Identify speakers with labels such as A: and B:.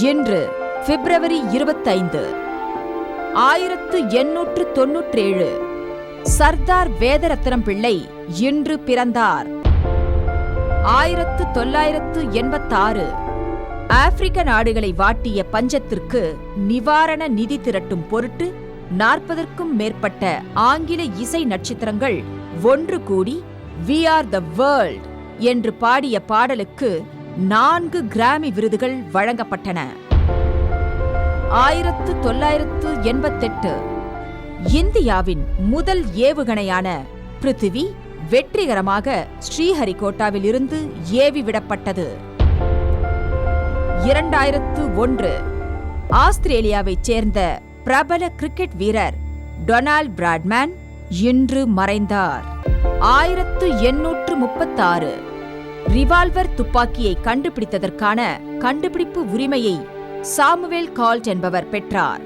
A: இன்று பிப்ரவரி இருபத்தைந்து. ஆயிரத்து எண்ணூற்று தொன்னூற்றேழு சர்தார் வேதரத்னம் பிள்ளை இன்று பிறந்தார். ஆயிரத்து தொள்ளாயிரத்து எண்பத்தாறு ஆப்பிரிக்க நாடுகளை வாட்டிய பஞ்சத்திற்கு நிவாரண நிதி திரட்டும் பொருட்டு நாற்பதற்கும் மேற்பட்ட ஆங்கில இசை நட்சத்திரங்கள் ஒன்று கூடி வி ஆர் த வேர்ல்ட் என்று பாடிய பாடலுக்கு நான்கு கிராமி விருதுகள் வழங்கப்பட்டன. ஆயிரத்து தொள்ளாயிரத்து எண்பத்தெட்டு இந்தியாவின் முதல் ஏவுகணையான பிருத்திவி வெற்றிகரமாக ஸ்ரீஹரிகோட்டாவில் இருந்து ஏவிவிடப்பட்டது இரண்டாயிரத்து ஒன்று ஆஸ்திரேலியாவைச் சேர்ந்த பிரபல கிரிக்கெட் வீரர் டொனால்ட் பிராட்மேன் இன்று மறைந்தார். ஆயிரத்து எண்ணூற்று முப்பத்தாறு ரிவால்வர் துப்பாக்கியை கண்டுபிடித்ததற்கான கண்டுபிடிப்பு உரிமையை சாமுவேல் கால்ட் என்பவர் பெற்றார்.